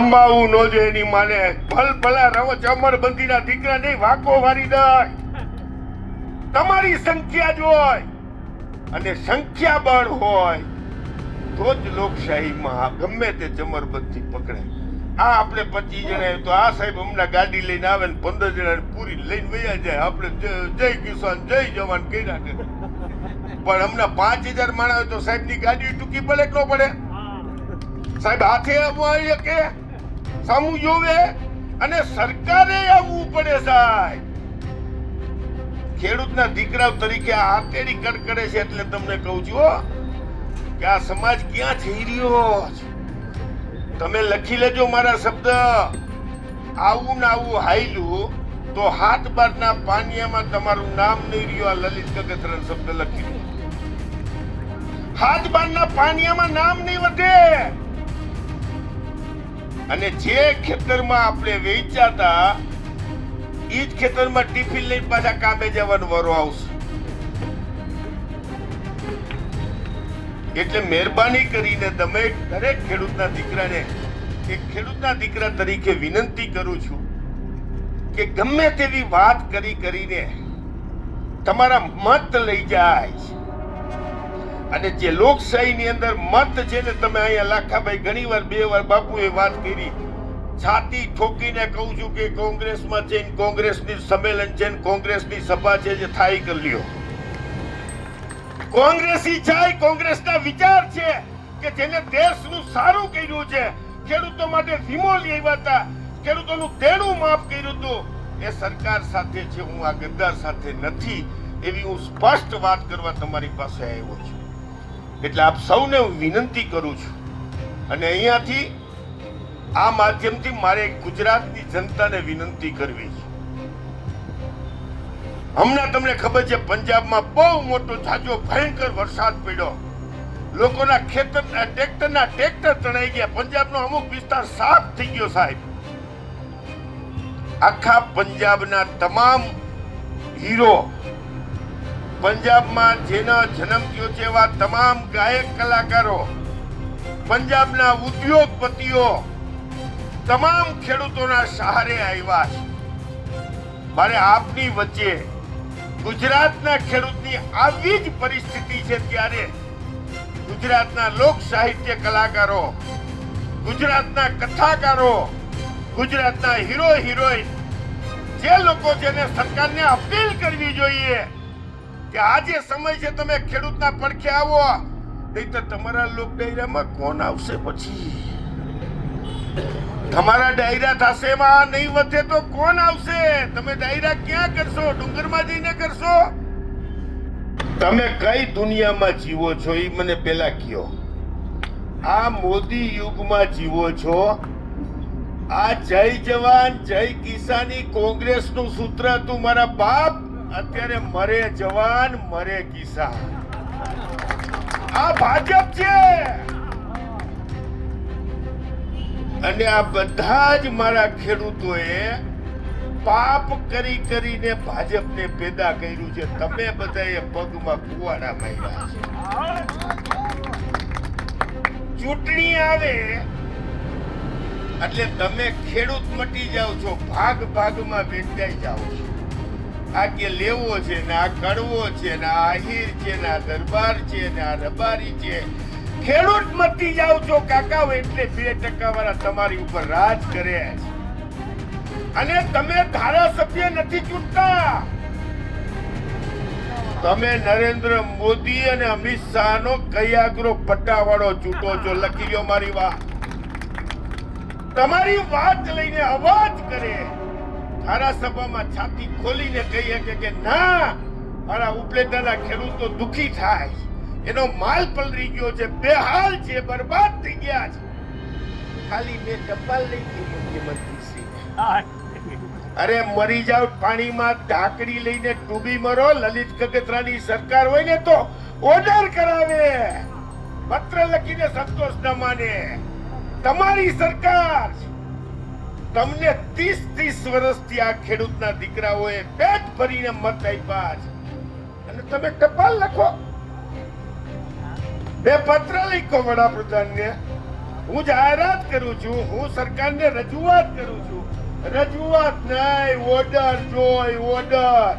રંબાવું ન જોઈએ એની માને. ભલ ભલા રવો ચમર બંધીના દીકરા નહીં વાકો વારી દે તમારી સંખ્યા જ હોય અને સંખ્યા બળ હોય તો જ લોકશાહીમાં ગમે તે ચમરબંધી પકડે. આ આપણે પચીસ જણા તો આ સાહેબ હમણાં ગાડી લઈને આવે ને પંદર જણા પૂરી લઈને વયા જાય. આપણે જય- કિસાન જય જવાન કર્યા કરે. પણ હમણાં પાંચ હજાર માણસ તો સાહેબની ગાડી ટૂંકી પડે કે ન પડે? સાહેબ હાથે આવવા આવી કે? સામું જોવે અને સરકારે આવવું પડે સાહેબ. ખેડૂતના દીકરા તરીકે આતેડી કડકડે છે એટલે તમને કહું છું કે આ સમાજ ક્યાં જઈ રહ્યો તમે લખી લેજો મારા શબ્દ. આવું ને આવું હાઈલું તો હાથ બારના પાનિયામાં તમારું નામ નહીં રહ્યું, આ લલિત કગથરાનો શબ્દ લખી દો. હાથ બારના પાનિયામાં નામ નહીં વધે. અને જે ખેતરમાં આપણે વેચાતા એ જ ખેતરમાં ટિફિન લઈને પાછા કામે જવાનો વારો આવશે એટલે મહેરબાની કરીને તમે દરેક ખેડૂતના દીકરાને, એક ખેડૂતના દીકરા તરીકે વિનંતી કરું છું કે ગમે તેવી વાત કરી કરીને તમારા મત લઈ જાય. અને જે લોકશાહીની અંદર મત છે ને તમે અહીંયા લાખાભાઈ ઘણી વાર બે વાર બાપુએ વાત કરી. છાતી ઠોકીને કહું છું કે કોંગ્રેસમાં છે કોંગ્રેસની સંમેલન છે ને કોંગ્રેસની સભા છે જે થાય કરી લ્યો. કોંગ્રેસી જાય, કોંગ્રેસના વિચાર છે કે જેને દેશનું સારું કર્યું છે, ખેડૂતો માટે વીમો લેવા હતા, ખેડૂતોનું દેણું માફ કર્યું હતું, એ સરકાર સાથે છે, હું આ ગદ્દાર સાથે નથી, એવી હું સ્પષ્ટ વાત કરવા તમારી પાસે આવ્યો છું. એટલે આપ સૌને વિનંતી કરું છું. અને અહીંયાથી આ માધ્યમથી મારે ગુજરાતની જનતાને વિનંતી કરવી છે. હમણાં તમને ખબર છે, પંજાબમાં બહુ મોટો જાજો ભયંકર વરસાદ પડ્યો. લોકોના ખેતર ટ્રેક્ટરના ટ્રેક્ટર તણાઈ ગયા. પંજાબનો અમુક વિસ્તાર સાફ થઈ ગયો સાહેબ. આખા પંજાબના તમામ હીરો પંજાબમાં જેનો જન્મ થયો છે એવા તમામ ગાયક કલાકારો, પંજાબના ઉદ્યોગપતિઓ, તમામ ખેડૂતોના સહારે આવ્યા છે. મારે આપની વચ્ચે ગુજરાતના ખેડૂતની આવી જ પરિસ્થિતિ છે ત્યારે ગુજરાતના લોક સાહિત્ય કલાકારો, ગુજરાતના કથાકારો, ગુજરાતના હીરો હિરોઈન જે લોકો જેને સરકારને અપીલ કરવી જોઈએ. કે આજે સમય છે તમે ખેડૂતના પડખે આવો. નહીં તો તમારા લોક ડાયરામાં કોણ આવશે પછી? તમારા ડાયરા થશે એમાં નહીં વધે તો કોણ આવશે? તમે ડાયરા ક્યાં કરશો? ડુંગરમાં જઈને કરશો? તમે કઈ દુનિયામાં જીવો છો એ મને પેલા કયો. આ મોદી યુગમાં જીવો છો? આ જય જવાન, જય કિસાની કોંગ્રેસનું સૂત્ર હતું મારા બાપ અત્યારે મરે જવાન, મરે કિસાન. આ ભાજપ છે! અને આ બધા જ મારા ખેડૂતોએ પાપ કરી કરીને ભાજપને પેદા કર્યું છે. તમે બધાએ પગમાં કુવાડા માર્યા છે. ચૂંટણી આવે એટલે તમે ખેડૂત મટી જાઓ છો, ભાગ ભાગમાં વેચાઈ જાઓ છો. આ કે લેવો છે ને, આ કડવો છે ને, આ આહિર છે ને, આ દરબાર છે ને, આ રબારી છે. ખેડૂત મતી જાવ છો કાકા એટલે બે ટકા વાળા તમારી ઉપર રાજ કરે અને તમે ધારાસભ્ય નથી ચૂંટતા. તમે નરેન્દ્ર મોદી અને અમિત શાહ નો કયાગ્રો પટ્ટાવાળો ચૂંટો છો, લખી લો મારી વાત. તમારી વાત લઈને અવાજ કરે. ધારાસભામાં છાતી ખોલીને કહી શકે કે ના મારા ઉપલેટાના ખેડૂતો દુખી થાય. એનો માલ પલરી ગયો છે બેહાલ છે બરબાદ થઈ ગયા છે. ખાલી મેં ટપાલ લઈ ગઈ મુખ્યમંત્રી અરે મરી જાવ પાણીમાં ઢાંકડી લઈને ડૂબી મરો લલિત કગતરાની સરકાર હોય ને તો ઓર્ડર કરાવે. પત્ર લખીને સંતોષ ન માને. તમારી સરકાર તમને ત્રીસ ત્રીસ વર્ષથી આ ખેડૂતના દીકરાઓએ પેટ ભરીને મત આપ્યા છે. અને તમે ટપાલ લખો. બે પત્ર લખો વડાપ્રધાનને. હું જાહેરાત કરું છું, હું સરકારને રજૂઆત કરું છું. રજૂઆત નહીં, ઓર્ડર જોઈ, ઓર્ડર.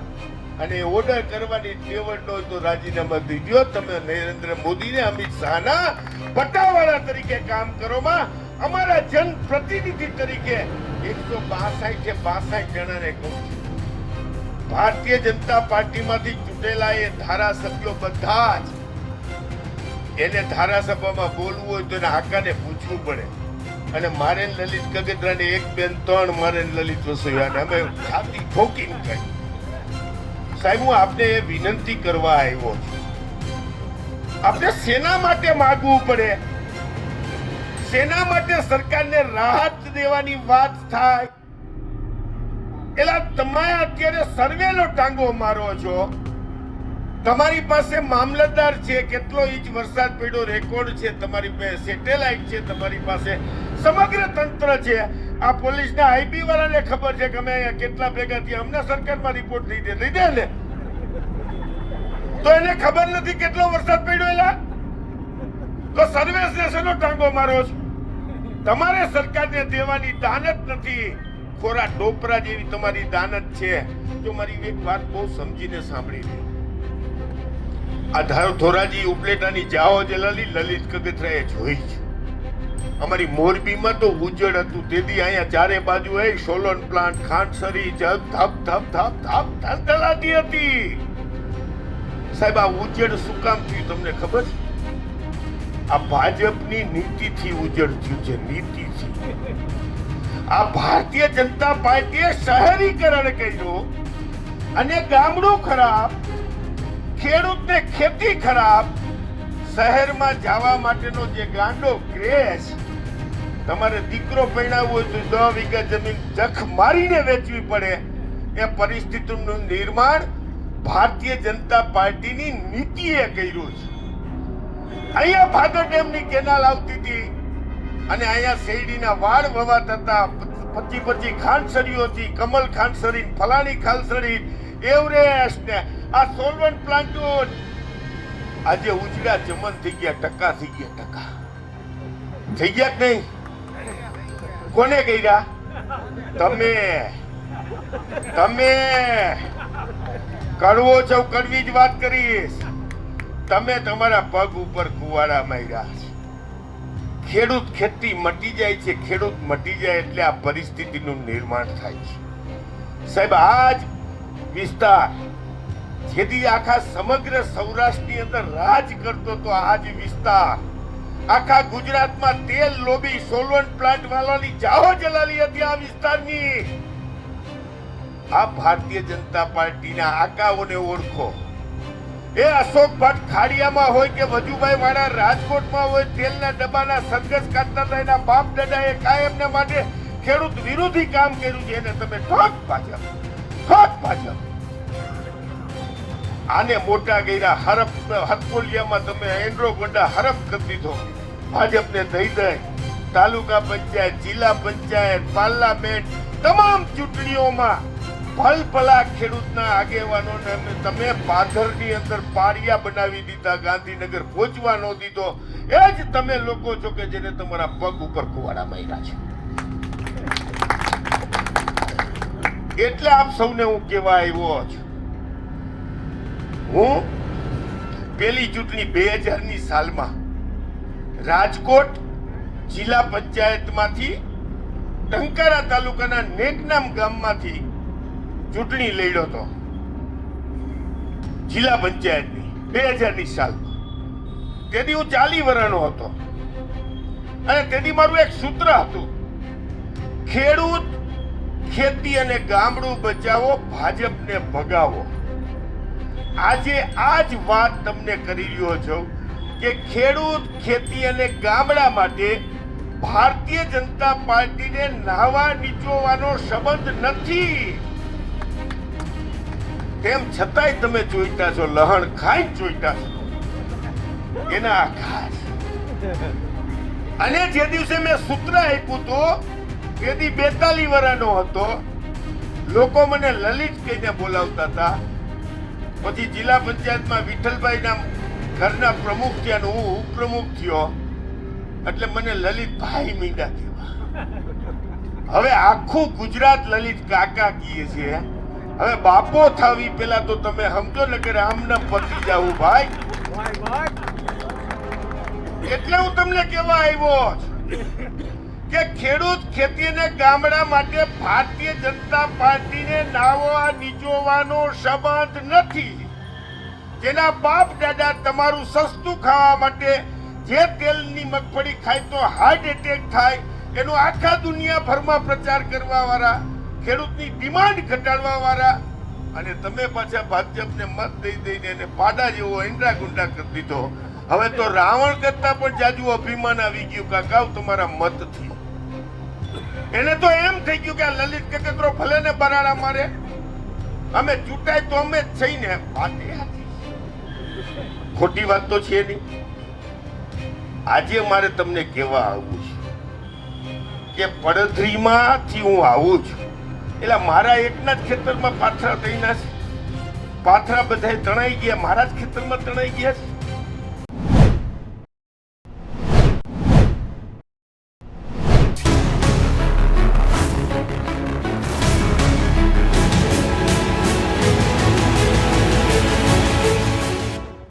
અને ઓર્ડર કરવાની ટેવડ હોય તો રાજીનામા દીધો તમે નરેન્દ્ર મોદીને અમિત શાહના પટ્ટાવાળા તરીકે કામ કરો માં અમારા જન પ્રતિનિધિ તરીકે એકસો બાસઠ કે બાસઠ જણાને કહું છું. ભારતીય જનતા પાર્ટીમાંથી ચૂંટેલા એ ધારાસભ્યો બધા જ એને ધારાસભામાં બોલવું હોય તો એને આકાને પૂછવું પડે. અને મારે લલિત કગેત્રાને એક બેન ત્રણ મારે લલિત વસોયા અને અમે છાતી ઠોકીને કહી સાહેબ, હું આપને એ વિનંતી કરવા આવ્યો છું. આપણે સેના માટે માગવું પડે? સેના માટે સરકારને રાહત દેવાની વાત થાય. એલા તમે અત્યારે સર્વેનો ટાંગો મારો છો. તમારી પાસે મામલતદાર છે, કેટલો ઇંચ વરસાદ પડ્યો, રેકોર્ડ છે, તમારી પાસે સેટેલાઇટ છે, તમારી પાસે સમગ્ર તંત્ર છે. આ પોલીસના આઈબી વાળાને ખબર છે કે અમે અહીંયા કેટલા ભેગા થયા, અમને સરકારમાં રિપોર્ટ નહીં દે ને. તો એને ખબર નથી કેટલો વરસાદ પડ્યો એલા? તો સર્વે સ્ટેશનનો ટાંગો મારો છો. તમારે સરકારને દેવાની દાનત નથી. ખોરા ટોપરા જેવી તમારી દાનત છે. જો મારી એક વાત બહુ સમજીને સાંભળી લે. આ ધારો ધોરાજી ઉપલેટાની જાઓ જે લલિત લલિત કગથરાએ જોઈ છે. અમારી મોરબીમાં તો ઉજળ હતું. તેથી અહીંયા ચારે બાજુ એ સોલન પ્લાન્ટ, ખાંડસરી, જગ, ધપ ધપ ધપ ધપ ધલધલાતી હતી. સાહેબ, આ ઉજળ શું કામ થયું તમને ખબર છે? આ ભાજપની નીતિથી ઉજળ થયું છે નીતિથી આ ભારતીય જનતા પાર્ટીએ શહેરીકરણ કર્યું અને ગામડું ખરાબ, ખેડૂતને ખેતી ખરાબ, શહેરમાં જવા માટેનો જે ગાંડો ક્રેશ, તમારે દીકરો પહેણાવવો હોય તો દસ વીઘા જમીન જખ મારીને વેચવી પડે. એ પરિસ્થિતિનું નિર્માણ ભારતીય જનતા પાર્ટીની નીતિએ કર્યું છે. અહીંયા ભાદર ડેમની કેનાલ આવતી હતી અને અહીંયા શેરડીના વાળ વવાતા હતા પચી પચી ખાનસરીઓ હતી, કમલ ખાનસરી ફલાણી ખાનસરી એવરેસ્ટ ને આ સોલવન્ટ પ્લાન્ટો આજે ઉજડા ચમન થઈ ગયા, ટકા થઈ ગયા, ટકા. થઈ ગયા કે નહીં? કોને કર્યા? તમે. તમે. કડવો છો, કડવી જ વાત કરીશ. તમે તમારા પગ ઉપર કુવાડા માર્યા છે. ખેડૂત ખેતી મટી જાય છે, ખેડૂત મટી જાય એટલે આ પરિસ્થિતિનું નિર્માણ થાય છે. સાહેબ આ જ વિસ્તાર જેથી આખા સમગ્ર સૌરાષ્ટ્રની અંદર રાજ કરતો તો આ જ વિસ્તાર. આખા ગુજરાતમાં તેલ લોબી સોલવન્ટ પ્લાન્ટ વાળાની જાહો જલાલી હતી આ વિસ્તારની. આ ભારતીય જનતા પાર્ટીના આકાઓને ઓળખો. એ અશોક ભટ્ટ ખાડિયામાં હોય કે વજુભાઈ વાળા રાજકોટમાં હોય, તેલના ડબ્બાના સંઘર્ષ કાઢતા હતા, એના બાપ દાદાએ કાયમને માટે ખેડૂત વિરોધી કામ કર્યું છે, એને તમે ઠોક ભાજપ ઠોક ભાજપ આને મોટા ગયરા હરફ હથકોલિયામાં તમે એન્ડ્રો ગોડા હરફ કરી દીધો. ભાજપને દઈ દઈ. તાલુકા પંચાયત, જિલ્લા પંચાયત, પાર્લામેન્ટ, તમામ ચૂંટણીઓમાં ભલભલા ખેડૂતના આગેવાનોને તમે પાથરની અંદર પાળિયા બનાવી દીધા, ગાંધીનગર પહોંચવા ન દીધો. એ જ તમે લોકો છો કે જેને તમારા પગ ઉપર કુવાડા માર્યા છે. એટલે આપ સૌને હું કહેવા આવ્યો છું હું પેલી ચૂંટણી બે હજારની સાલમાં રાજકોટ જિલ્લા પંચાયતમાંથી ટંકારા તાલુકાના નેકનામ ગામમાંથી ચૂંટણી લડ્યો હતો જિલ્લા પંચાયતની બે હજારની સાલમાં તેથી હું ચાલી વર્ષનો હતો. અને તેથી મારું એક સૂત્ર હતું. ખેડૂત ખેતી અને ગામડું બચાવો, ભાજપને ભગાવો. આજે આ જ વાત તમને કરી રહ્યો છું કે ખેડૂત ખેતી અને ગામડા માટે ભારતીય જનતા પાર્ટીને નાહવા નીચોવાનો સંબંધ નથી. તેમ છતાંય તમે જોઈતા છો, લહણ ખાઈ જોઈતા છો. એના આકાશ અને જે દિવસે મેં સૂત્ર આપ્યું તો તેથી બેતાલી વર્ષનો હતો. લોકો મને લલિત કહીને બોલાવતા હતા. પછી જિલ્લા પંચાયતમાં વિઠ્ઠલભાઈના ઘરના પ્રમુખ થયા હું ઉપપ્રમુખ થયો. એટલે મને લલિતભાઈ મીંડા કહેવા. હવે આખું ગુજરાત લલિત કાકા કીએ છે. હવે બાપો થાવી પેલા તો તમે સમજો ને કે આમને પતિ જાવું ભાઈ. એટલે હું તમને કહેવા આવ્યો કે ખેડૂત ખેતીને ગામડા માટે ભારતીય જનતા પાર્ટીને નાવા નીચોવાનો સંબંધ નથી. જેના બાપ દાદા તમારું સસ્તું ખાવા માટે જે તેલની મગફળી ખાય તો હાર્ટ એટેક થાય. એનો આખા દુનિયાભરમાં પ્રચાર કરવા વાળા ખેડૂતની ડિમાન્ડ ઘટાડવા વાળા અને તમે પાછા ભાજપને મત દઈ દઈને એને પાડા જેવો ઈંડા ગુંડા કરી દીધો. હવે તો રાવણ કરતા પણ જાજુ અભિમાન આવી ગયું કાકા તમારા મતથી એને તો એમ થઈ ગયું કે આ લલિત કકતરો ભલે ને બરાડા મારે, અમે ચૂંટાય તો અમે જ થઈને ખોટી વાત તો છે નહીં. આજે મારે તમને કહેવા આવવું છે કે પડધરીમાંથી હું આવું છું. એટલે મારા એકના જ ખેતરમાં પાથરા થઈના છે પાથરા બધાય તણાઈ ગયા, મારા જ ખેતરમાં તણાઈ ગયા છે.